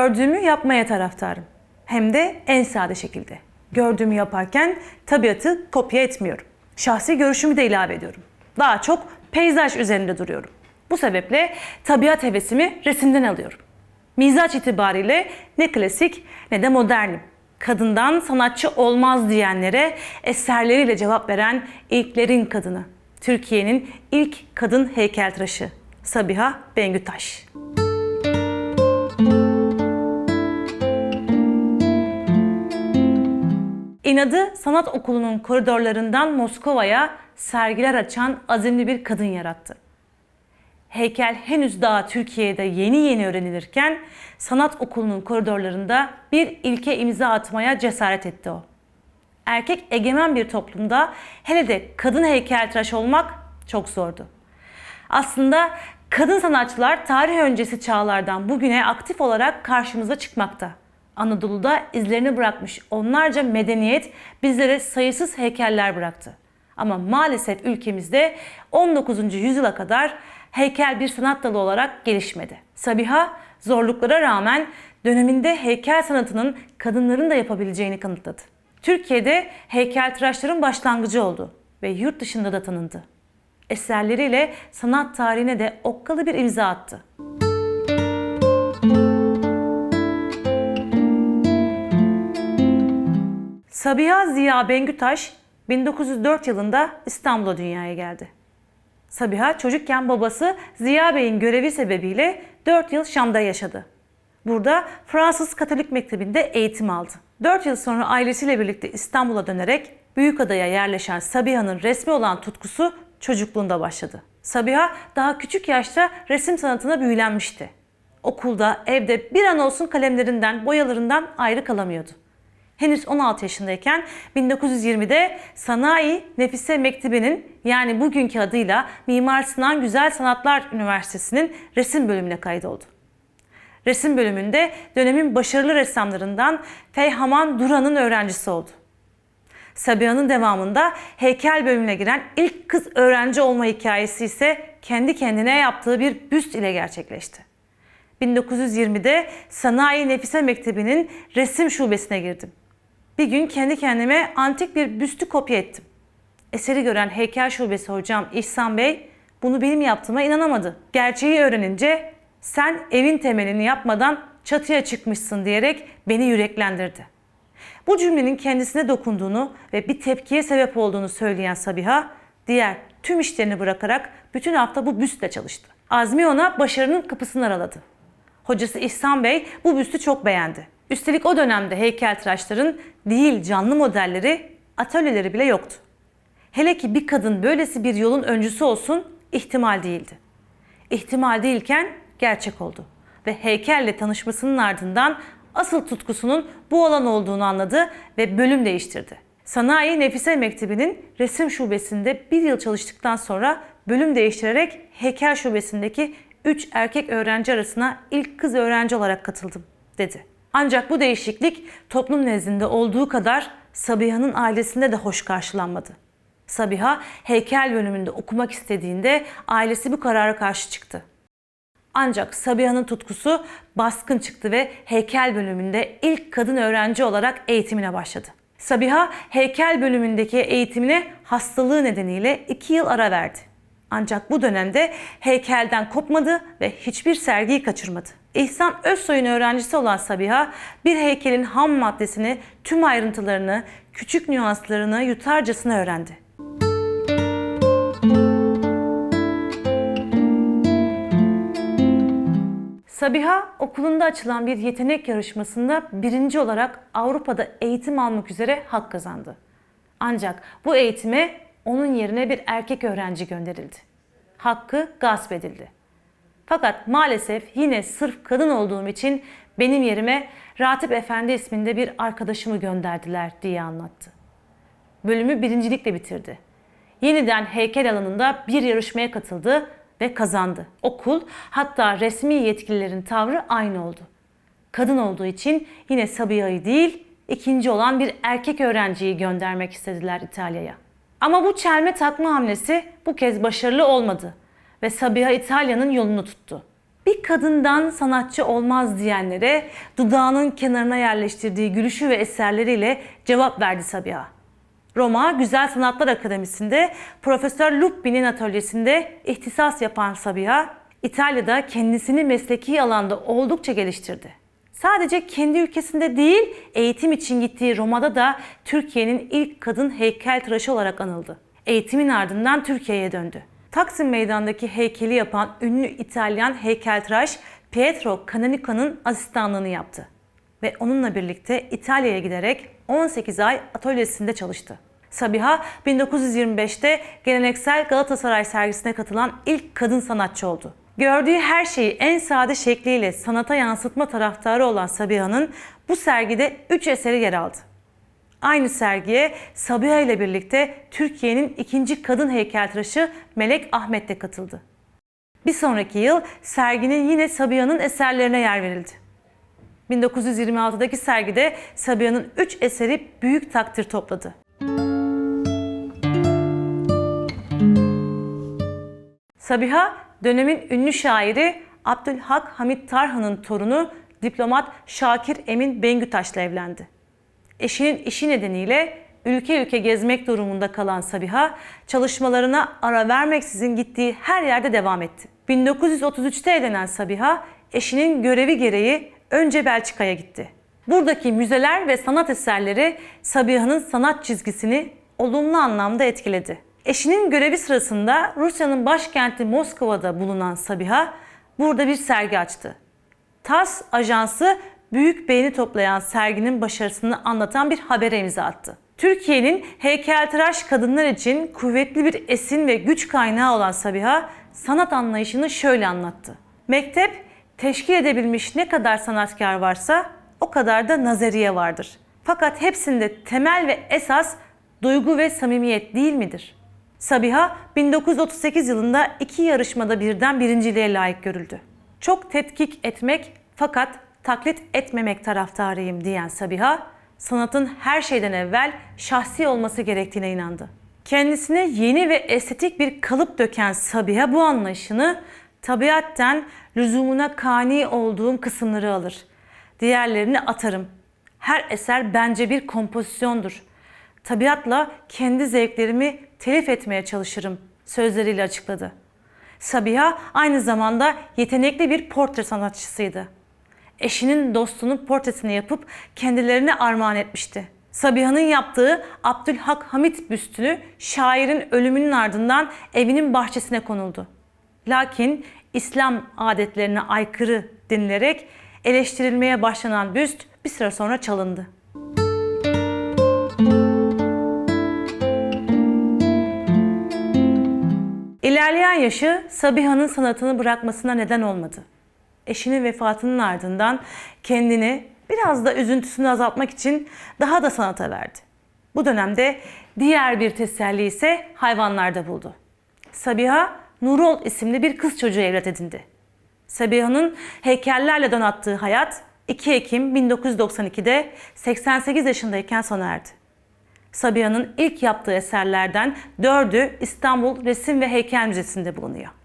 Gördüğümü yapmaya taraftarım. Hem de en sade şekilde. Gördüğümü yaparken tabiatı kopya etmiyorum. Şahsi görüşümü de ilave ediyorum. Daha çok peyzaj üzerinde duruyorum. Bu sebeple tabiat hevesimi resimden alıyorum. Mizaç itibariyle ne klasik ne de modernim. Kadından sanatçı olmaz diyenlere eserleriyle cevap veren ilklerin kadını. Türkiye'nin ilk kadın heykeltıraşı Sabiha Bengütaş. İnadı Sanat Okulu'nun koridorlarından Moskova'ya sergiler açan azimli bir kadın yarattı. Heykel henüz daha Türkiye'de yeni yeni öğrenilirken sanat okulunun koridorlarında bir ilke imza atmaya cesaret etti o. Erkek egemen bir toplumda hele de kadın heykeltıraş olmak çok zordu. Aslında kadın sanatçılar tarih öncesi çağlardan bugüne aktif olarak karşımıza çıkmakta. Anadolu'da izlerini bırakmış onlarca medeniyet bizlere sayısız heykeller bıraktı. Ama maalesef ülkemizde 19. yüzyıla kadar heykel bir sanat dalı olarak gelişmedi. Sabiha zorluklara rağmen döneminde heykel sanatının kadınların da yapabileceğini kanıtladı. Türkiye'de heykeltıraşların başlangıcı oldu ve yurt dışında da tanındı. Eserleriyle sanat tarihine de okkalı bir imza attı. Sabiha Ziya Bengütaş 1904 yılında İstanbul'a dünyaya geldi. Sabiha çocukken babası Ziya Bey'in görevi sebebiyle 4 yıl Şam'da yaşadı. Burada Fransız Katolik Mektebi'nde eğitim aldı. 4 yıl sonra ailesiyle birlikte İstanbul'a dönerek Büyükada'ya yerleşen Sabiha'nın resmi olan tutkusu çocukluğunda başladı. Sabiha daha küçük yaşta resim sanatına büyülenmişti. Okulda, evde bir an olsun kalemlerinden, boyalarından ayrı kalamıyordu. Henüz 16 yaşındayken 1920'de Sanayi Nefise Mektebi'nin yani bugünkü adıyla Mimar Sinan Güzel Sanatlar Üniversitesi'nin resim bölümüne kaydoldu. Resim bölümünde dönemin başarılı ressamlarından Feyhaman Duran'ın öğrencisi oldu. Sabiha'nın devamında heykel bölümüne giren ilk kız öğrenci olma hikayesi ise kendi kendine yaptığı bir büst ile gerçekleşti. 1920'de Sanayi Nefise Mektebi'nin resim şubesine girdim. Bir gün kendi kendime antik bir büstü kopya ettim. Eseri gören heykel şubesi hocam İhsan Bey bunu benim yaptığıma inanamadı. Gerçeği öğrenince sen evin temelini yapmadan çatıya çıkmışsın diyerek beni yüreklendirdi. Bu cümlenin kendisine dokunduğunu ve bir tepkiye sebep olduğunu söyleyen Sabiha, diğer tüm işlerini bırakarak bütün hafta bu büstle çalıştı. Azmi ona başarının kapısını araladı. Hocası İhsan Bey bu büstü çok beğendi. Üstelik o dönemde heykeltıraşların değil canlı modelleri, atölyeleri bile yoktu. Hele ki bir kadın böylesi bir yolun öncüsü olsun ihtimal değildi. İhtimal değilken gerçek oldu ve heykelle tanışmasının ardından asıl tutkusunun bu alan olduğunu anladı ve bölüm değiştirdi. Sanayi Nefise Mektebi'nin resim şubesinde bir yıl çalıştıktan sonra bölüm değiştirerek heykel şubesindeki 3 erkek öğrenci arasına ilk kız öğrenci olarak katıldım dedi. Ancak bu değişiklik toplum nezdinde olduğu kadar Sabiha'nın ailesinde de hoş karşılanmadı. Sabiha heykel bölümünde okumak istediğinde ailesi bu karara karşı çıktı. Ancak Sabiha'nın tutkusu baskın çıktı ve heykel bölümünde ilk kadın öğrenci olarak eğitimine başladı. Sabiha heykel bölümündeki eğitimine hastalığı nedeniyle 2 yıl ara verdi. Ancak bu dönemde heykelden kopmadı ve hiçbir sergiyi kaçırmadı. İhsan Özsoy'un öğrencisi olan Sabiha bir heykelin ham maddesini, tüm ayrıntılarını, küçük nüanslarını yutarcasına öğrendi. Sabiha okulunda açılan bir yetenek yarışmasında birinci olarak Avrupa'da eğitim almak üzere hak kazandı. Ancak bu eğitime onun yerine bir erkek öğrenci gönderildi. Hakkı gasp edildi. Fakat maalesef yine sırf kadın olduğum için benim yerime Ratip Efendi isminde bir arkadaşımı gönderdiler diye anlattı. Bölümü birincilikle bitirdi. Yeniden heykel alanında bir yarışmaya katıldı ve kazandı. Okul hatta resmi yetkililerin tavrı aynı oldu. Kadın olduğu için yine Sabiha'yı değil ikinci olan bir erkek öğrenciyi göndermek istediler İtalya'ya. Ama bu çelme takma hamlesi bu kez başarılı olmadı ve Sabiha İtalya'nın yolunu tuttu. Bir kadından sanatçı olmaz diyenlere dudağının kenarına yerleştirdiği gülüşü ve eserleriyle cevap verdi Sabiha. Roma Güzel Sanatlar Akademisi'nde Profesör Luppi'nin atölyesinde ihtisas yapan Sabiha, İtalya'da kendisini mesleki alanda oldukça geliştirdi. Sadece kendi ülkesinde değil, eğitim için gittiği Roma'da da Türkiye'nin ilk kadın heykeltıraşı olarak anıldı. Eğitimin ardından Türkiye'ye döndü. Taksim Meydanı'ndaki heykeli yapan ünlü İtalyan heykeltıraş Pietro Canonica'nın asistanlığını yaptı. Ve onunla birlikte İtalya'ya giderek 18 ay atölyesinde çalıştı. Sabiha 1925'te geleneksel Galatasaray sergisine katılan ilk kadın sanatçı oldu. Gördüğü her şeyi en sade şekliyle sanata yansıtma taraftarı olan Sabiha'nın bu sergide 3 eseri yer aldı. Aynı sergiye Sabiha ile birlikte Türkiye'nin ikinci kadın heykeltıraşı Melek Ahmet de katıldı. Bir sonraki yıl serginin yine Sabiha'nın eserlerine yer verildi. 1926'daki sergide Sabiha'nın 3 eseri büyük takdir topladı. Sabiha dönemin ünlü şairi Abdülhak Hamit Tarhan'ın torunu diplomat Şakir Emin Bengütaş'la evlendi. Eşinin işi nedeniyle ülke ülke gezmek durumunda kalan Sabiha çalışmalarına ara vermeksizin gittiği her yerde devam etti. 1933'te evlenen Sabiha eşinin görevi gereği önce Belçika'ya gitti. Buradaki müzeler ve sanat eserleri Sabiha'nın sanat çizgisini olumlu anlamda etkiledi. Eşinin görevi sırasında Rusya'nın başkenti Moskova'da bulunan Sabiha burada bir sergi açtı. TAS ajansı büyük beğeni toplayan serginin başarısını anlatan bir habere imza attı. Türkiye'nin heykeltıraş kadınlar için kuvvetli bir esin ve güç kaynağı olan Sabiha sanat anlayışını şöyle anlattı. Mektep teşkil edebilmiş ne kadar sanatkar varsa o kadar da nazariye vardır. Fakat hepsinde temel ve esas duygu ve samimiyet değil midir? Sabiha 1938 yılında iki yarışmada birden birinciliğe layık görüldü. Çok tetkik etmek fakat taklit etmemek taraftarıyım diyen Sabiha, sanatın her şeyden evvel şahsi olması gerektiğine inandı. Kendisine yeni ve estetik bir kalıp döken Sabiha bu anlayışını tabiatten lüzumuna kani olduğum kısımları alır. Diğerlerini atarım. Her eser bence bir kompozisyondur. Tabiatla kendi zevklerimi telif etmeye çalışırım sözleriyle açıkladı. Sabiha aynı zamanda yetenekli bir portre sanatçısıydı. Eşinin dostunun portresini yapıp kendilerine armağan etmişti. Sabiha'nın yaptığı Abdülhak Hamit büstünü şairin ölümünün ardından evinin bahçesine konuldu. Lakin İslam adetlerine aykırı denilerek eleştirilmeye başlanan büst bir süre sonra çalındı. İlerleyen yaşı Sabiha'nın sanatını bırakmasına neden olmadı. Eşinin vefatının ardından kendini biraz da üzüntüsünü azaltmak için daha da sanata verdi. Bu dönemde diğer bir teselli ise hayvanlarda buldu. Sabiha Nurol isimli bir kız çocuğu evlat edindi. Sabiha'nın heykellerle donattığı hayat 2 Ekim 1992'de 88 yaşındayken sona erdi. Sabiha'nın ilk yaptığı eserlerden dördü İstanbul Resim ve Heykel Müzesi'nde bulunuyor.